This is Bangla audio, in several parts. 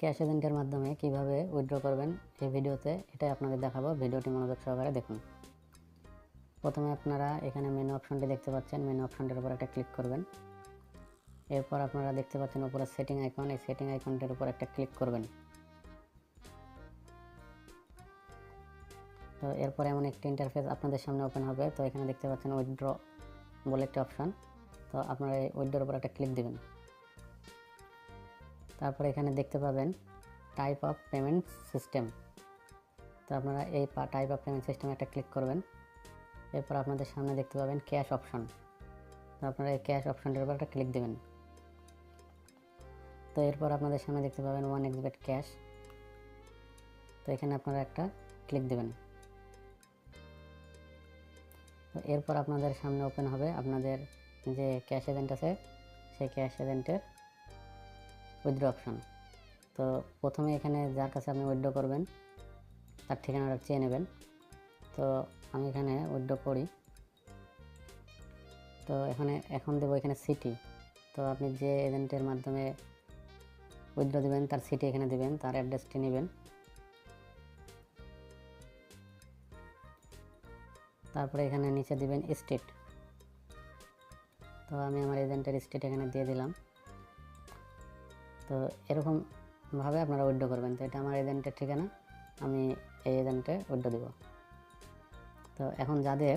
ক্যাশ এজেন্টের মাধ্যমে, কীভাবে উইথড্র করবেন এই ভিডিওতে, এটাই আপনাদের দেখাবো। ভিডিওটি মনোযোগ সহকারে দেখুন। প্রথমে আপনারা এখানে মেনু অপশনটি দেখতে পাচ্ছেন। মেনু অপশনটির উপর একটা ক্লিক করবেন। এরপর আপনারা দেখতে পাচ্ছেন উপরে সেটিং আইকন এই সেটিং আইকনটির উপর একটা ক্লিক করবেন। তো এরপর এমন একটি ইন্টারফেস আপনাদের সামনে ওপেন হবে। তো এখানে দেখতে পাচ্ছেন উইথড্র বলে একটি অপশান তো আপনারা এই উইথড্রোর উপর একটা ক্লিক দিবেন। তারপর এখানে দেখতে পাবেন টাইপ অফ পেমেন্ট সিস্টেম তো আপনারা এই টাইপ অফ পেমেন্ট সিস্টেমে একটা ক্লিক করবেন। এরপর আপনাদের সামনে দেখতে পাবেন ক্যাশ অপশন তো আপনারা এই ক্যাশ অপশনটির উপর একটা ক্লিক দেবেন। তো এরপর আপনাদের সামনে দেখতে পাবেন ওয়ান এক্সবেট ক্যাশ তো এখানে আপনারা একটা ক্লিক দেবেন। তো এরপর আপনাদের সামনে ওপেন হবে আপনাদের যে ক্যাশ এজেন্ট আছে, সেই ক্যাশ এজেন্টের উইথড্র অপশন তো প্রথমে এখানে যার কাছে আপনি উইথড্র করবেন, তার ঠিকানাটা চেয়ে নেবেন। তো আমি এখানে উইথড্র করি। তো এখানে, এখন দেবো এখানে সিটি তো আপনি যে এজেন্টের মাধ্যমে উইথড্র দেবেন, তার সিটি এখানে দেবেন, তার অ্যাড্রেসটি নেবেন। তারপরে এখানে নিচে দিবেন স্টেট তো আমি আমার এজেন্টের স্টেট এখানে দিয়ে দিলাম। তো এরকমভাবে আপনারা উইথড্র করবেন। তো এটা আমার এজেন্টের ঠিকানা, আমি এই এজেন্টে উইথড্র দিব। তো এখন যাদের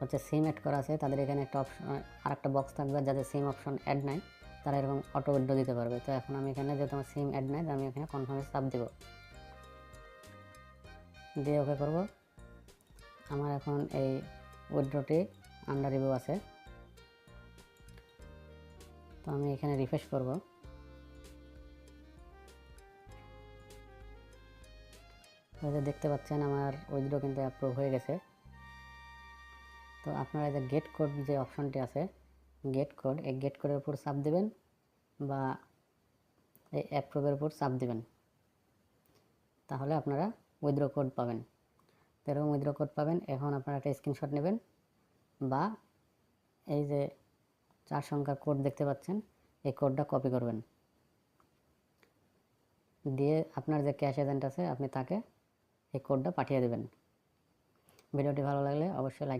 হচ্ছে সিম অ্যাড করা আছে, তাদের এখানে একটা অপশন আর একটা বক্স থাকবে, যাদের সিম অপশন অ্যাড নাই, তারা এরকম অটো উইথড্র দিতে পারবে। তো এখন আমি এখানে যেহেতু আমার সিম অ্যাড নাই, আমি এখানে কনফার্মে চাপ দেব। দিয়ে ওকে করব। আমার এখন এই উইথড্রটি আন্ডার রিভিউ আছে। আমি এখানে রিফ্রেশ করব। যে দেখতে পাচ্ছেন আমার উইথড্র কিন্তু অ্যাপ্রুভ হয়ে গেছে। তো আপনারা এই যে গেট কোড যে অপশনটি আছে গেট কোড এই গেট কোডের উপর চাপ দিবেন বা এই অ্যাপ্রুভের উপর চাপ দিবেন। তাহলে আপনারা উইথড্র কোড পাবেন। এরকম উইথড্র কোড পাবেন, এখন আপনারা একটা স্ক্রিনশট নেবেন বা এই যে চার সংখ্যার কোড দেখতে পাচ্ছেন, এই কোডটা কপি করবেন। দিয়ে আপনার যে ক্যাশ এজেন্ট আছে, আপনি তাকে এই কোডটা পাঠিয়ে দেবেন। ভিডিওটি ভালো লাগলে অবশ্যই লাইক